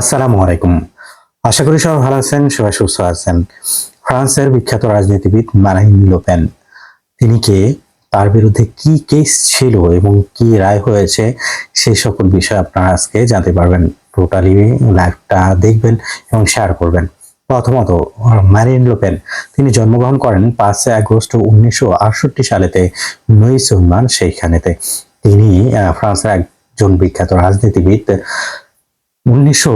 আসসালামু আলাইকুম। আশা করি সবাই ভালো আছেন, সবাই সুস্থ আছেন। ফ্রান্সের বিখ্যাত রাজনীতিবিদ মারাইন লোপেন তিনি কে, তার বিরুদ্ধে কি কেস ছিল এবং কি রায় হয়েছে সেই সকল বিষয় আপনারা আজকে জানতে পারবেন। টোটালি লাইভটা দেখবেন এবং শেয়ার করবেন। প্রথমত ম্যারিন লোপেন তিনি জন্মগ্রহণ করেন পাঁচই আগস্ট উনিশশো আটষট্টি সালেতে নই সুলমান সেইখানেতে। তিনি ফ্রান্সের একজন বিখ্যাত রাজনীতিবিদ উনিশশো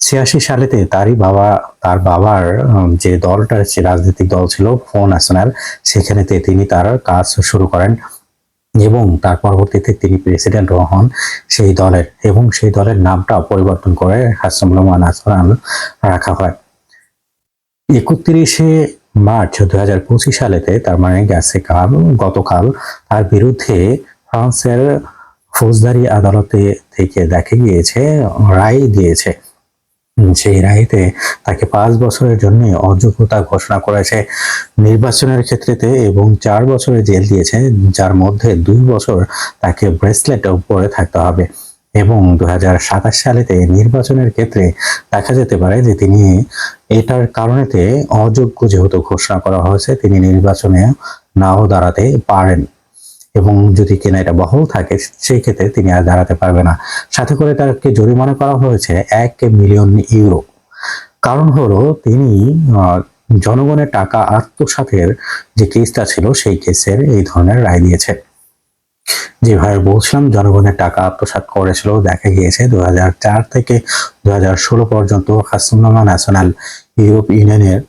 ছিয়াশি সালেতে তারই বাবা, তার বাবার যে দলটা যে রাজনৈতিক দল ছিল ফো ন্যাশনাল, সেখানেতে তিনি তার কাজ শুরু করেন এবং তার পরবর্তীতে তিনি প্রেসিডেন্ট হন সেই দলের এবং সেই দলের নামটা পরিবর্তন করে হাসমুল্লাহ নাসরান রাখা হয়। একত্রিশে মার্চ দুই হাজার পঁচিশ সালেতে তার মানে গেছে কাল, গতকাল তার বিরুদ্ধে ফ্রান্সের ফৌজদারি আদালতে থেকে দেখা গিয়েছে, রায় দিয়েছে। সেই রায়তে তাকে পাঁচ বছরের জন্য অযোগ্যতা ঘোষণা করেছে। নির্বাচনের ক্ষেত্রেতে এবং চার বছরের জেল দিয়েছে, যার মধ্যে দুই বছর তাকে ব্রেসলেট পরে থাকতে হবে। এবং দু হাজার সাতাশ সালেতে নির্বাচনের ক্ষেত্রে দেখা যেতে পারে যে তিনি এটার কারণেতে অযোগ্য যেহেতু ঘোষণা করা হয়েছে, তিনি নির্বাচনে নাও দাঁড়াতে পারেন। এবং যদি কিনা এটা বহল থাকে, সেই ক্ষেত্রে তিনি আর দাঁড়াতে পারবে না। সাথে করে তাকে জরিমানা করা হয়েছে এক মিলিয়ন ইউরো। কারণ হলো, তিনি জনগণের টাকা আত্মসাতের যে কেসটা ছিল, সেই কেসের এই ধরনের রায় দিয়েছে যেভাবে বলছিলাম জনগণের টাকা আত্মসাৎ করেছিল, দেখা গিয়েছে দু হাজার চার থেকে দু হাজার ষোলো পর্যন্ত হাসনামা ন্যাশনাল ইউরোপ ইউনিয়নের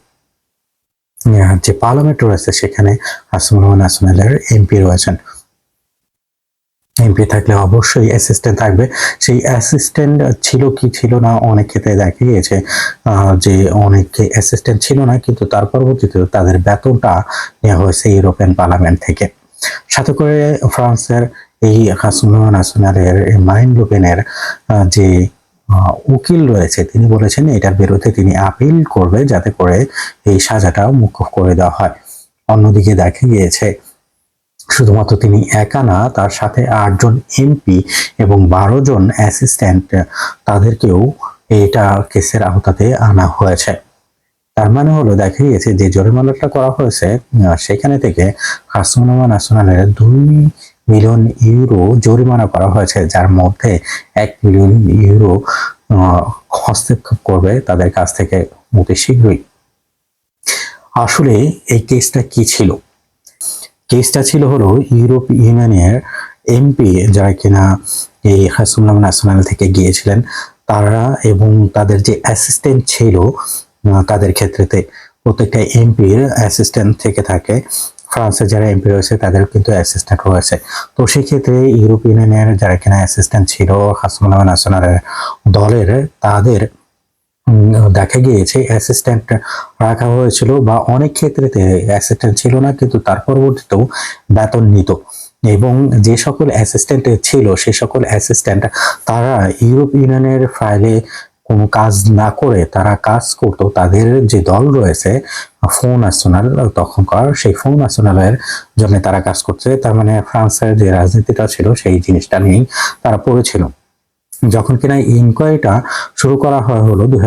যে পার্লামেন্ট রয়েছে, সেখানে হাসনামা ন্যাশনালের এমপি রয়েছেন। এমপি থাকলে অবশ্যই অ্যাসিস্ট্যান্ট থাকবে। সেই অ্যাসিস্ট্যান্ট ছিল কি ছিল না অনেক ক্ষেত্রে দেখা গিয়েছে যে অনেকে অ্যাসিস্ট্যান্ট ছিল না, কিন্তু তার পরবর্তীতে তাদের বেতনটা নেওয়া হয়েছে ইউরোপিয়ান পার্লামেন্ট থেকে। সাথে করে ফ্রান্সের এই হাসনুল্লাহ ন্যাশনালের মাইন লুপেনের যে উকিল রয়েছে, তিনি বলেছেন এটার বিরুদ্ধে তিনি আপিল করবে যাতে করে এই সাজাটা মুকুব করে দেওয়া হয়। অন্যদিকে দেখা গিয়েছে শুধুমাত্র তিনি একা না, তার সাথে আটজন এমপি এবং বারো জন অ্যাসিস্ট্যান্ট, তাদেরকেও এটা কেসের আওতাতে আনা হয়েছে। তার মানে হলো, দেখা গিয়েছে যে জরিমানাটা করা হয়েছে সেখানে থেকে হাসনামা ন্যাশনালের দুই মিলিয়ন ইউরো জরিমানা করা হয়েছে, যার মধ্যে এক মিলিয়ন ইউরো হস্তক্ষেপ করবে তাদের কাছ থেকে অতি শীঘ্রই। আসলে এই কেসটা কি ছিল? কেসটা ছিল হলো ইউরোপ ইউনিয়নের এমপি যারা কিনা এই হাসুল্লাহ ন্যাশনাল থেকে গিয়েছিলেন, তারা এবং তাদের যে অ্যাসিস্ট্যান্ট ছিল তাদের ক্ষেত্রেতে প্রত্যেকটা এমপির অ্যাসিস্ট্যান্ট থেকে থাকে। ফ্রান্সের যারা এমপি রয়েছে তাদের কিন্তু অ্যাসিস্ট্যান্ট রয়েছে। তো সেক্ষেত্রে ইউরোপ ইউনিয়নের যারা কিনা অ্যাসিস্ট্যান্ট ছিল হাসুল্লাহ ন্যাশনালের দলের, তাদের দেখা গিয়েছে অ্যাসিস্ট্যান্ট রাখা হয়েছিল বা অনেক ক্ষেত্রেতে অ্যাসিস্ট্যান্ট ছিল না, কিন্তু তার পরবর্তীতেও বেতন নিত। এবং যে সকল অ্যাসিস্ট্যান্ট ছিল, সে সকল অ্যাসিস্ট্যান্ট তারা ইউরোপ ইউনিয়নের ফাইলে কোনো কাজ না করে তারা কাজ করত। তাদের যে দল রয়েছে, ফোন ন্যাশনাল তখনকার সেই ফোন ন্যাশনালের জন্য তারা কাজ করছে। তার মানে ফ্রান্সের যে রাজনীতিটা ছিল, সেই জিনিসটা নিয়েই তারা পড়েছিল। যখন কিনা ইনকোয়ারিটা শুরু করা হয় হলো দুই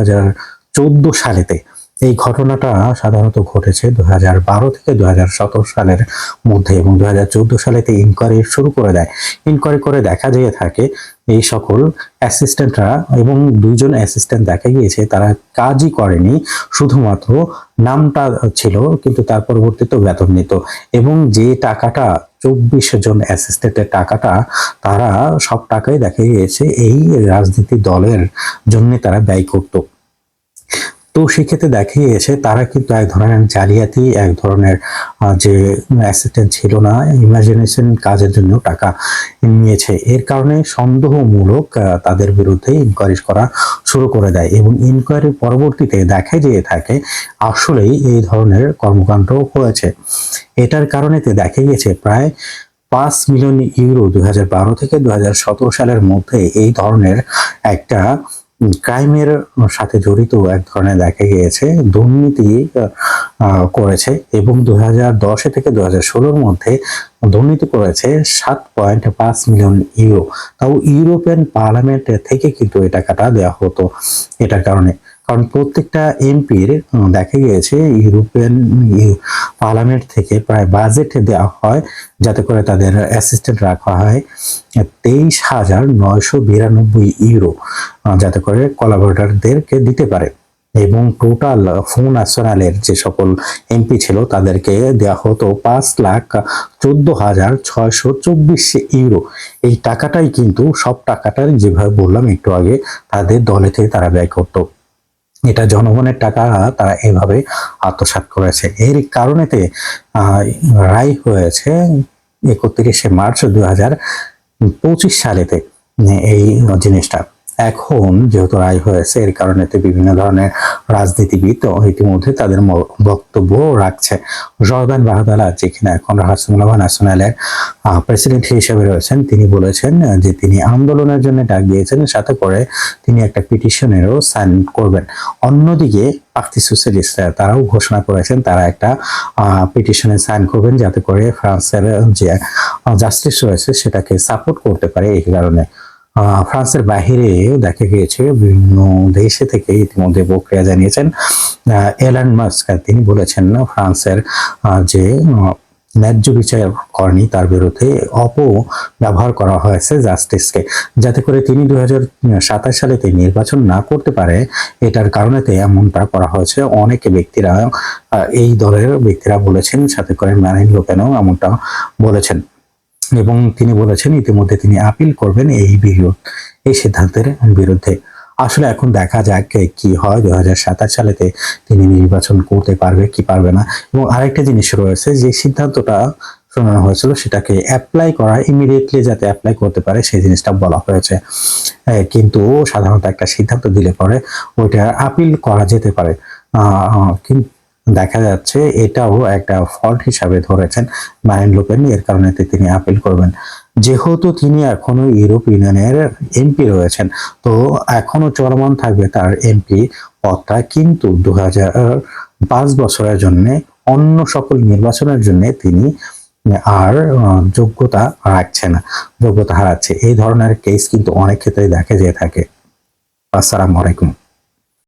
চোদ্দ সালেতে। এই ঘটনাটা সাধারণত ঘটেছে দু বারো থেকে দু হাজার সতেরো সালের মধ্যে এবং দু হাজার চোদ্দ সালেতে ইনকোয়ারি শুরু করে দেয়। ইনকোয়ারি করে দেখা যেয়ে থাকে এই সকল অ্যাসিস্ট্যান্টরা এবং দুইজন অ্যাসিস্ট্যান্ট দেখা গিয়েছে, তারা কাজই করেনি। শুধুমাত্র নামটা ছিল, কিন্তু তার পরবর্তীতে বেতন নিত। এবং যে টাকাটা চব্বিশ জন অ্যাসিস্ট্যান্টের টাকাটা, তারা সব টাকাই দেখা গিয়েছে, এই রাজনীতি দলের জন্য তারা ব্যয় করত। তো সেক্ষেত্রে দেখা গিয়েছে তারা কিন্তু এক ধরনের জালিয়াতি, এক ধরনের যে অ্যাসিস্ট্যান্ট ছিল না ইমাজিনেশন কাজের জন্য টাকা নিয়েছে। এর কারণে সন্দেহমূলক তাদের বিরুদ্ধে ইনকোয়ারি করা শুরু করে দেয় এবং ইনকোয়ারির পরবর্তীতে দেখা যেয়ে থাকে আসলেই এই ধরনের কর্মকাণ্ড হয়েছে। এটার কারণেতে দেখা গিয়েছে প্রায় পাঁচ মিলিয়ন ইউরো দুই হাজার বারো থেকে দুই হাজার সতেরো সালের মধ্যে এই ধরনের একটা ক্রাইমের সাথে জড়িত এক ধরনের দেখা গিয়েছে, দুর্নীতি করেছে এবং দু হাজার থেকে দু ষোলোর মধ্যে দুর্নীতি করেছে সাত পয়েন্ট পাঁচ মিলিয়ন ইউরো। তাও ইউরোপিয়ান পার্লামেন্ট থেকে কিন্তু এই টাকাটা দেওয়া হতো। এটার কারণে কারণ প্রত্যেকটা এমপির দেখা গিয়েছে ইউরোপিয়ান পার্লামেন্ট থেকে প্রায় বাজেট দেওয়া হয় যাতে করে তাদের অ্যাসিস্ট্যান্ট রাখা হয় তেইশ হাজার নয়শো বিরানব্বই ইউরো যাতে করে কোলাবোরেটরদেরকে দিতে পারে। এবং টোটাল ফোন ন্যাশনালের যে সকল এমপি ছিল তাদেরকে দেওয়া হতো পাঁচ লাখ চোদ্দ হাজার ছয়শো চব্বিশ ইউরো। এই টাকাটাই কিন্তু সব টাকাটাই যেভাবে বললাম একটু আগে তাদের দলে থেকে তারা ব্যয় করতো। এটা জনগণের টাকা, তারা এভাবে আত্মসাত করেছে। এর কারণেতে রায় হয়েছে একত্রিশে মার্চ দু হাজার পঁচিশ সালেতে, এই জিনিসটা। এখন যেহেতু রায় হয়েছে, এর কারণেতে বিভিন্ন ধরনের রাজনীতিবিদ ইতিমধ্যে তাদের বক্তব্য রাখছে। জর্দান বাহাদালা যেখানে এখন রাহাসমুল্লাহ ন্যাশনালের প্রেসিডেন্ট হিসেবে রয়েছেন, তিনি বলেছেন যে তিনি আন্দোলনের জন্য ডাক দিয়েছেন, সাথে করে তিনি একটা পিটিশনেরও সাইন করবেন। অন্যদিকে পার্টি সোশ্যালিস্টরা, তারাও ঘোষণা করেছেন, তারা একটা পিটিশনে সাইন করবেন, যাতে করে ফ্রান্সের যে জাস্টিস রয়েছে, সেটাকে সাপোর্ট করতে পারে এই কারণে। ফ্রান্সের বাহিরে দেখা গিয়েছে বিভিন্ন দেশে থেকে ইতিমধ্যে প্রক্রিয়া জানিয়েছেন এলান মাস্ক। তিনি বলেছেন না ফ্রান্সের যে ন্যায্য বিচার করেনি তার বিরুদ্ধে অপব্যবহার করা হয়েছে জাস্টিসকে। যাতে করে তিনি হাজার সাতাশ সালেতে নির্বাচন না করতে পারে, এটার কারণেতে এমনটা করা হয়েছে। অনেক ব্যক্তিরা এই দলের ব্যক্তিরা বলেছেন, সাথে করে ম্যারিন লোকেনও এমনটা বলেছেন। এবং তিনি বলেছেন, ইতিমধ্যে তিনি আপিল করবেন এই বিরোধ, এই সিদ্ধান্তের বিরুদ্ধে। আসলে এখন দেখা যাক কি হয়। দু হাজার সাতাশ সালেতে তিনি নির্বাচন করতে পারবে কি পারবে না। এবং আরেকটা জিনিস রয়েছে, যে সিদ্ধান্তটা শোনানো হয়েছিল, সেটাকে অ্যাপ্লাই করা ইমিডিয়েটলি যাতে অ্যাপ্লাই করতে পারে, সেই জিনিসটা বলা হয়েছে। কিন্তু সাধারণত একটা সিদ্ধান্ত দিলে পরে ওইটা আপিল করা যেতে পারে। কিন্তু দেখা যাচ্ছে এটাও একটা ফল্ট হিসাবে ধরেছেন মারিন লোপেন এর কারণে তিনি আপিল করবেন। যেহেতু তিনি এখনও ইউরোপ ইউনিয়নের এমপি রয়েছেন, তো এখনও চলমান থাকবে তার এমপি পদটা। কিন্তু দু পাঁচ বছরের জন্য, অন্য সকল নির্বাচনের জন্য তিনি আর যোগ্যতা রাখছে না, যোগ্যতা হারাচ্ছে। এই ধরনের কেস কিন্তু অনেক ক্ষেত্রে দেখা যেয়ে থাকে। আসসালামু আলাইকুম।